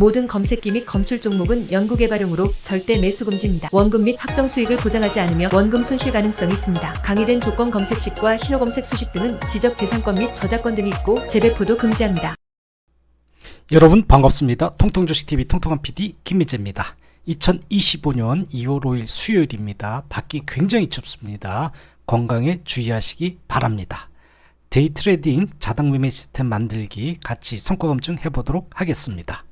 모든 검색기 및 검출 종목은 연구개발용으로 절대 매수 금지입니다. 원금 및 확정 수익을 보장하지 않으며 원금 손실 가능성이 있습니다. 강의된 조건 검색식과 신호 검색 수식 등은 지적 재산권 및 저작권 등이 있고 재배포도 금지합니다. 여러분 반갑습니다. 통통조식TV 통통한 PD 김미재입니다. 2025년 2월 5일 수요일입니다. 밖이 굉장히 춥습니다. 건강에 주의하시기 바랍니다. 데이 트레이딩 자동 매매 시스템 만들기 같이 성과 검증 해보도록 하겠습니다.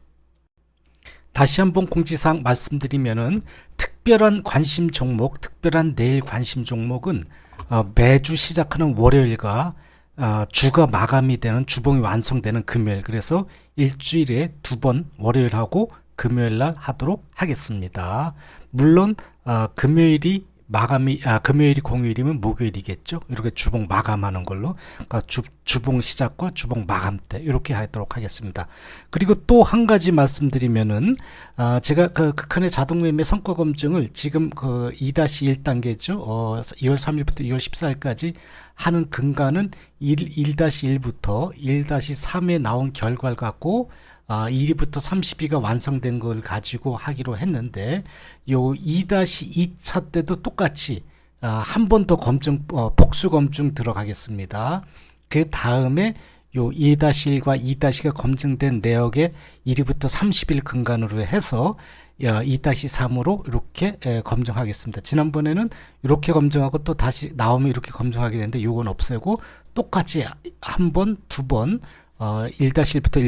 다시 한번 공지사항 말씀드리면은 특별한 관심 종목, 특별한 내일 관심 종목은 어, 매주 시작하는 월요일과 어, 주가 마감이 되는 주봉이 완성되는 금요일 그래서 일주일에 두 번 월요일하고 금요일 날 하도록 하겠습니다. 물론 어, 금요일이 마감이 아 금요일이 공휴일이면 목요일이겠죠. 이렇게 주봉 마감하는 걸로 그러니까 주, 주봉 시작과 주봉 마감 때 이렇게 하도록 하겠습니다. 그리고 또 한 가지 말씀드리면은 아 제가 그 극한의 자동 매매 성과 검증을 지금 그 2-1 단계죠. 어 2월 3일부터 2월 14일까지 하는 근간은 1, 1-1부터 1-3에 나온 결과를 갖고 아, 1위부터 30위가 완성된 걸 가지고 하기로 했는데 요 2-2차 때도 똑같이 아, 한 번 더 검증 어, 복수 검증 들어가겠습니다. 그 다음에 요 2-1과 2-가 검증된 내역에 1위부터 30일 근간으로 해서 2-3으로 이렇게 에, 검증하겠습니다. 지난번에는 이렇게 검증하고 또 다시 나오면 이렇게 검증하게 되는데 요건 없애고 똑같이 한 번, 두 번, 어, 1-1부터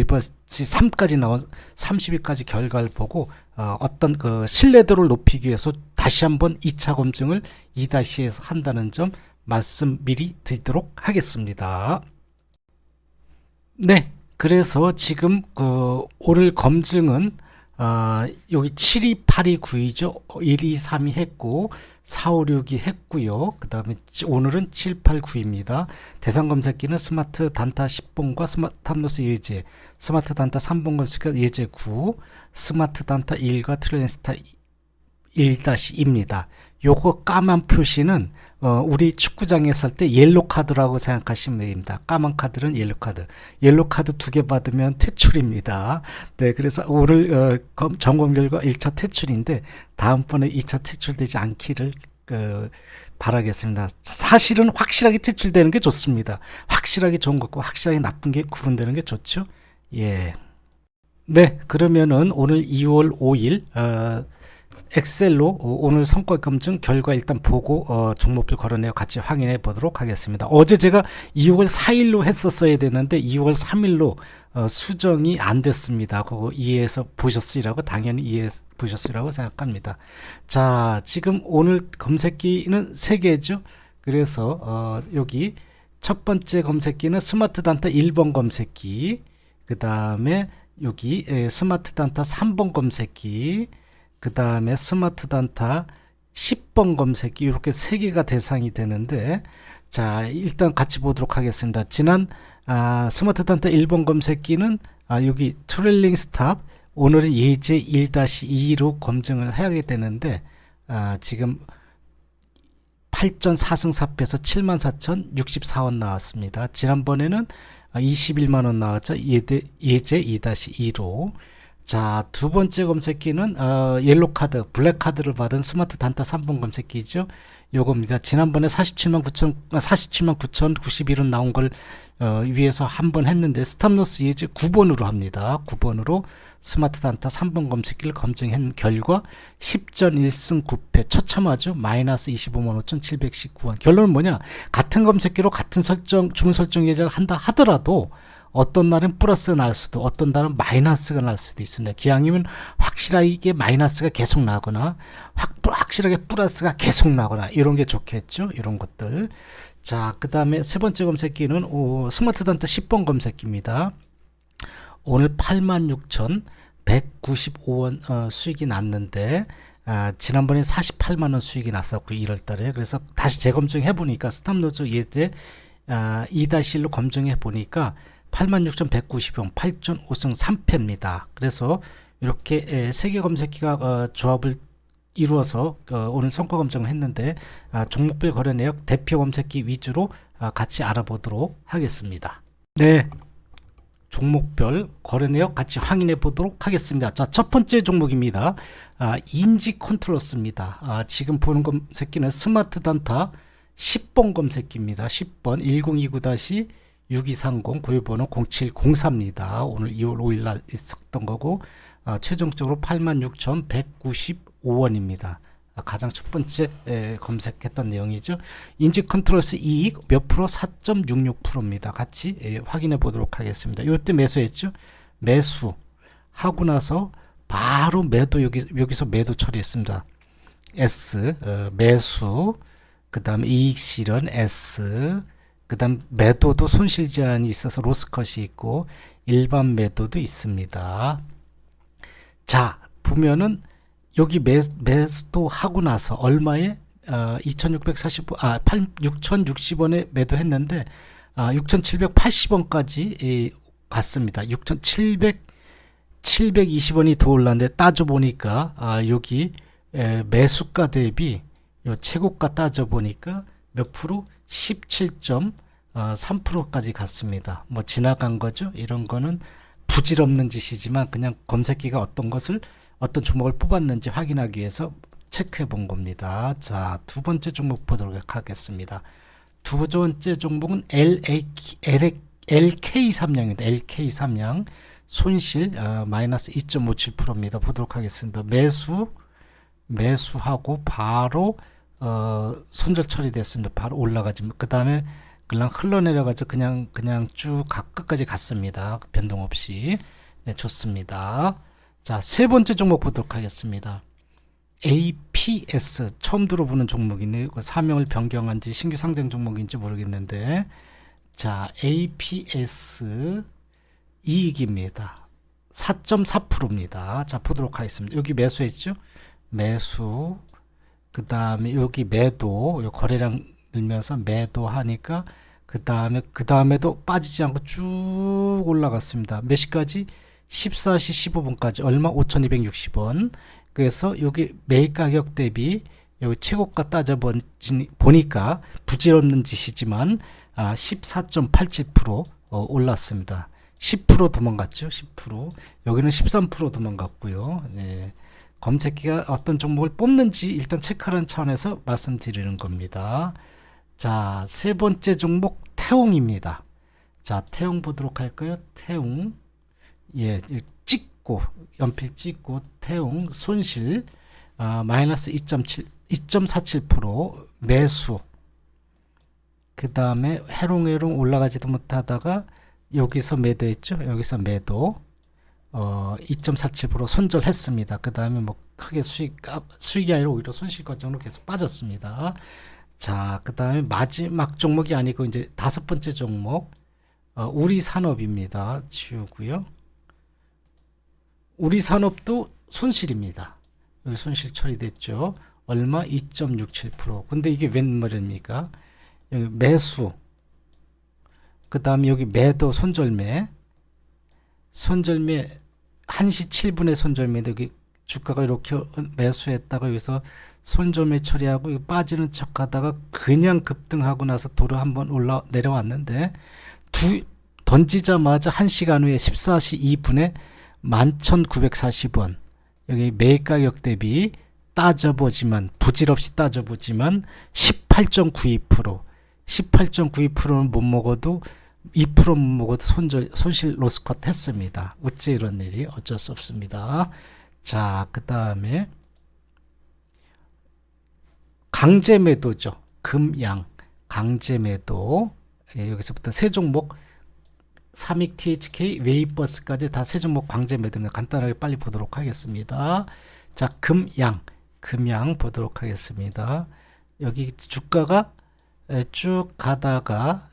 1-3까지 나온 30일까지 결과를 보고 어, 어떤 그 신뢰도를 높이기 위해서 다시 한번 2차 검증을 2-에서 한다는 점 말씀 미리 드리도록 하겠습니다. 네, 그래서 지금 그 오늘 검증은 아, 여기 7, 2, 8, 2, 9이죠. 1, 2, 3이 했고 4, 5, 6이 했고요. 그 다음에 오늘은 7, 8, 9입니다. 대상 검색기는 스마트 단타 10번과 스마트 탐로스 예제, 스마트 단타 3번 검색기 예제 9, 스마트 단타 1과 트랜스타 1-2입니다. 요거 까만 표시는 어, 우리 축구장에 설 때 옐로 카드라고 생각하시면 됩니다. 까만 카드는 옐로 카드. 옐로 카드 두 개 받으면 퇴출입니다. 네, 그래서 오늘 어, 검- 점검 결과 1차 퇴출인데 다음번에 2차 퇴출되지 않기를 그, 바라겠습니다. 사실은 확실하게 퇴출되는 게 좋습니다. 확실하게 좋은 것과 확실하게 나쁜 게 구분되는 게 좋죠. 예. 네, 그러면은 오늘 2월 5일 어, 엑셀로 어, 오늘 성과 검증 결과 일단 보고 어, 종목별 걸어내어 같이 확인해 보도록 하겠습니다. 어제 제가 2월 4일로 했었어야 되는데 2월 3일로 어, 수정이 안 됐습니다. 그거 이해해서 보셨으리라고 당연히 이해 보셨으리라고 생각합니다. 자, 지금 오늘 검색기는 세 개죠. 그래서 어, 여기 첫 번째 검색기는 스마트 단타 1번 검색기, 그 다음에 여기 에, 스마트 단타 3번 검색기, 그 다음에 스마트 단타 10번 검색기 이렇게 세 개가 대상이 되는데 자 일단 같이 보도록 하겠습니다. 지난 아, 스마트 단타 1번 검색기는 아, 여기 트레일링 스탑 오늘은 예제 1-2로 검증을 해야 되는데 아, 지금 8전 4승 4패에서 74,064원 나왔습니다. 지난번에는 21만 원 나왔죠. 예제 2-2로. 자, 두 번째 검색기는 어, 옐로 카드, 블랙 카드를 받은 스마트 단타 3번 검색기죠. 요겁니다. 지난번에 47만 9천, 47만 9천 91원 나온 걸 어, 위에서 한 번 했는데 스탑로스 예제 9번으로 합니다. 9번으로 스마트 단타 3번 검색기를 검증한 결과 10전 1승 9패 처참하죠. 마이너스 25만 5천 719원. 결론은 뭐냐? 같은 검색기로 같은 설정 주문 설정 예제를 한다 하더라도 어떤 날은 플러스가 날 수도 어떤 날은 마이너스가 날 수도 있습니다. 기왕이면 확실하게 마이너스가 계속 나거나 확, 확실하게 플러스가 계속 나거나 이런 게 좋겠죠. 이런 것들. 자, 그 다음에 세 번째 검색기는 오, 스마트 단타 10번 검색기입니다. 오늘 86,195원 어, 수익이 났는데 아, 지난번에 48만 원 수익이 났었고 1월 달에 그래서 다시 재검증해 보니까 스탑로즈 예제 아, 2-1로 검증해 보니까 86,190원 8전 5승 3패입니다. 그래서 이렇게 세계 검색기가 어, 조합을 이루어서 어, 오늘 성과 검증을 했는데 아, 종목별 거래 내역 대표 검색기 위주로 아, 같이 알아보도록 하겠습니다. 네. 종목별 거래 내역 같이 확인해 보도록 하겠습니다. 자, 첫 번째 종목입니다. 아, 인지 컨트롤스입니다. 아, 지금 보는 검색기는 스마트 단타 10번 검색기입니다. 10번 1029-6230 고유번호 0704입니다. 오늘 2월 5일 날 있었던 거고 아, 최종적으로 86,195원입니다. 아, 가장 첫 번째 에, 검색했던 내용이죠. 인지 컨트롤스 이익 몇 프로 4.66%입니다. 같이 에, 확인해 보도록 하겠습니다. 이때 매수했죠. 매수 하고 나서 바로 매도 여기 여기서 매도 처리했습니다. S 어, 매수 그다음 이익 실현 S 그다음 매도도 손실 제한이 있어서 로스컷이 있고 일반 매도도 있습니다. 자 보면은 여기 매, 매도 하고 나서 얼마에 어, 2,640, 아, 8, 6,060원에 매도했는데, 아, 6,780원까지 예, 갔습니다. 6,700, 720원이 더 올랐는데 따져보니까, 아, 여기 에, 매수가 대비 요 최고가 따져보니까 몇 프로? 17.3%까지 갔습니다. 뭐 지나간 거죠. 이런 거는 부질없는 짓이지만 그냥 검색기가 어떤 것을 어떤 종목을 뽑았는지 확인하기 위해서 체크해 본 겁니다. 자, 두 번째 종목 보도록 하겠습니다. 두 번째 종목은 LA, LK3량입니다. LK3량 손실 어, 마이너스 2.57%입니다. 보도록 하겠습니다. 매수 매수하고 바로 어, 손절 처리됐습니다. 바로 올라가지. 그 다음에 그냥 흘러내려가지고 그냥 그냥 쭉 가- 끝까지 갔습니다. 변동 없이. 네, 좋습니다. 자, 세 번째 종목 보도록 하겠습니다. APS 처음 들어보는 종목이네요. 그 사명을 변경한지 신규 상장 종목인지 모르겠는데, 자, APS 이익입니다. 4.4%입니다. 자, 보도록 하겠습니다. 여기 매수했죠? 매수. 그 다음에 여기 매도, 요 거래량 늘면서 매도하니까 그 다음에 그 다음에도 빠지지 않고 쭉 올라갔습니다. 몇 시까지? 14시 15분까지 얼마? 5,260원. 그래서 여기 매입 가격 대비 여기 최고가 따져 본- 보니까 부질없는 짓이지만 아, 14.87% 어, 올랐습니다. 10% 도망갔죠. 10%. 여기는 13% 도망갔고요. 네. 검색기가 어떤 종목을 뽑는지 일단 체크하는 차원에서 말씀드리는 겁니다. 자, 세 번째 종목 태웅입니다. 자, 태웅 보도록 할까요? 태웅. 예, 이 찍고 연필 찍고 태웅 손실 아, 마이너스 2.7 2.47% 매수. 그 다음에 해롱해롱 올라가지도 못하다가 여기서 매도했죠. 여기서 매도. 어, 2.47% 손절했습니다. 그 다음에 뭐 크게 수익, 아, 수익이 아니라 오히려 손실 과정으로 계속 빠졌습니다. 자, 그 다음에 마지막 종목이 아니고 이제 다섯 번째 종목, 어, 우리 산업입니다. 지우고요. 우리 산업도 손실입니다. 손실 처리됐죠. 얼마? 2.67%. 근데 이게 웬 말입니까? 여기 매수. 그 다음에 여기 매도 손절매. 손절매 1시 7분에 손절매인데 여기 주가가 이렇게 매수했다가 여기서 손절매 처리하고 빠지는 척하다가 그냥 급등하고 나서 도로 한번 올라 내려왔는데 두 던지자마자 1시간 후에 14시 2분에 11,940원. 여기 매입 가격 대비 따져보지만 부질없이 따져보지만 18.92% 18.92%는 못 먹어도 2%못 먹어도 손절, 손실 로스컷 했습니다. 어째 이런 일이 어쩔 수 없습니다. 자, 그 다음에 강제 매도죠. 금양 강제 매도 예, 여기서부터 세 종목 삼익 THK 웨이버스까지 다 세 종목 강제 매도는 간단하게 빨리 보도록 하겠습니다. 자, 금양 금양 보도록 하겠습니다. 여기 주가가 에, 쭉 가다가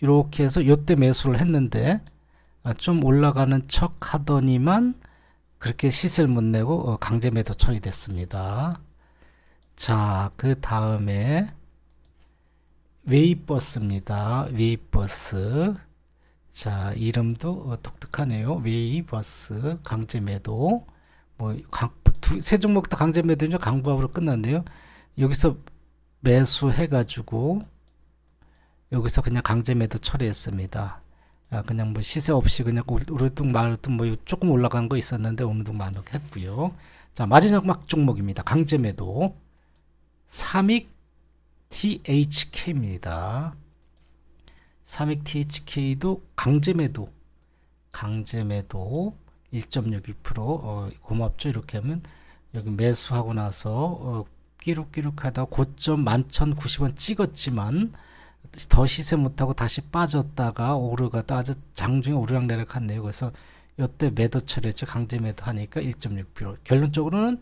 이렇게 해서 요때 매수를 했는데 아, 좀 올라가는 척 하더니만 그렇게 시세를 못 내고 어, 강제 매도 처리됐습니다. 자, 그 다음에 웨이버스입니다. 웨이버스. 자, 이름도 어, 독특하네요. 웨이버스 강제 매도. 뭐 강, 두, 세 종목 다 강제 매도죠. 강부합으로 끝났네요. 여기서 매수해 가지고 여기서 그냥 강제 매도 처리했습니다. 아, 그냥 뭐 시세 없이 그냥 오르둥 마르둥 뭐 조금 올라간 거 있었는데 오르둥 마르둥 했고요. 자 마지막 종목입니다. 강제 매도 삼익 THK입니다. 삼익 THK도 강제 매도 강제 매도 1.62% 어, 고맙죠 이렇게 하면 여기 매수하고 나서 어, 끼룩끼룩하다 고점 11,090원 찍었지만 더 시세 못하고 다시 빠졌다가 오르가다 아주 장중에 오르락내락 했네요. 그래서 이때 매도 처리했죠. 강제 매도 하니까 1.6% 결론적으로는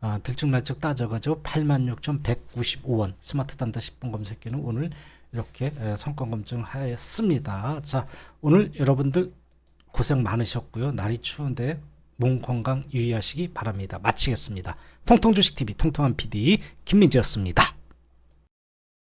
아, 들쭉날쭉 따져가지고 86,195원 스마트 단타 10분 검색기는 오늘 이렇게 에, 성과 검증하였습니다. 자 오늘 여러분들 고생 많으셨고요. 날이 추운데 몸 건강 유의하시기 바랍니다. 마치겠습니다. 통통 주식TV 통통한 PD 김민지였습니다.